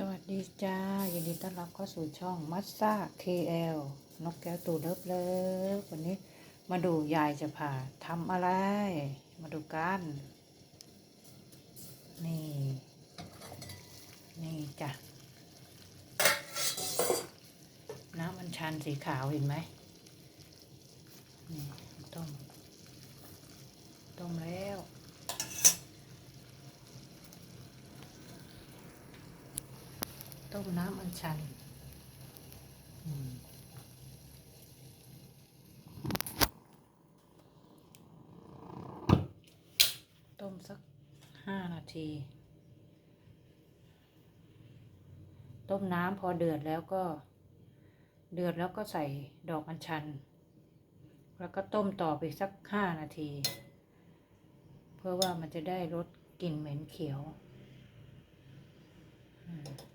สวัสดีจ้ายินดีต้อนรับเข้าสู่ช่องมัสซ่า KL นกแก้วตูเลิฟเลิฟวันนี้มาดูยายจะผ่าทำอะไร มาดูกัน นี่ นี่จ้ะ น้ำอัญชันสีขาวเห็นไหมนี่ต้ม ต้มแล้ว ต้มน้ำอัญชันต้มสักห้านาที ต้มน้ำพอเดือดแล้วก็ เดือดแล้วก็ใส่ดอกอัญชัน แล้วก็ต้มต่อไปสักห้านาที เพื่อว่ามันจะได้รสกลิ่นเหม็นเขียว อืม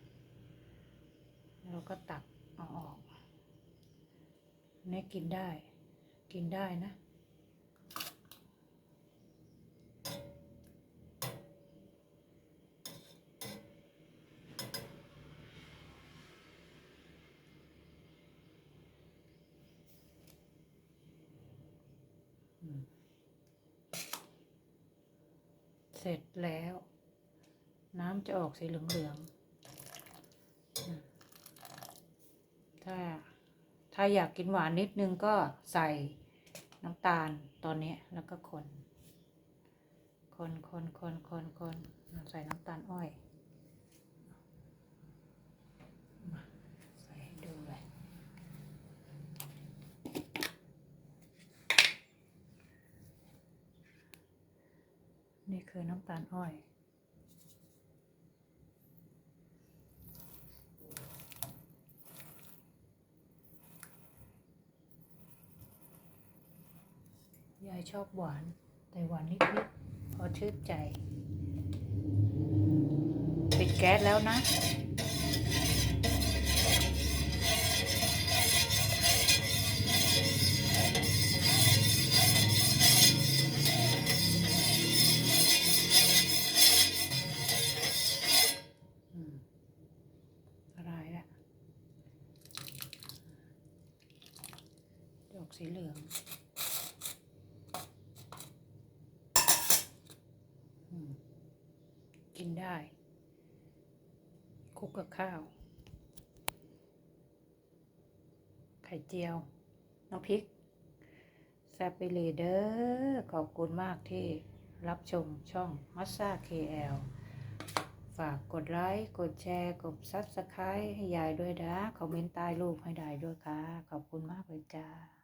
แล้วก็ตักเอาออกนี่กินได้ กินได้นะ เสร็จแล้ว น้ำจะออกสีเหลืองๆ ถ้า ถ้าอยากกินหวานนิดนึงก็ใส่น้ำตาลตอนนี้แล้วก็คน คนคนคนคนคนใส่น้ำตาลอ้อยมาใส่ให้ดูเลยนี่คือน้ำตาลอ้อย ยายชอบหวาน แต่หวานนิดๆพอชื่นใจ ปิดแก๊สแล้วนะอืมอะไรอะดอกสีเหลือง อืมกิน ได้คลุกกับข้าว ไข่เจียว น้ำพริกแซบไปเลยเด้อขอบคุณมากที่รับชมช่องมัสซา KL ฝากกดไลค์กดแชร์กดซับสไครต์ให้ยายด้วยนะคอมเมนต์ใต้รูปให้ได้ด้วยค่ะ ขอบคุณมากเลยจ้า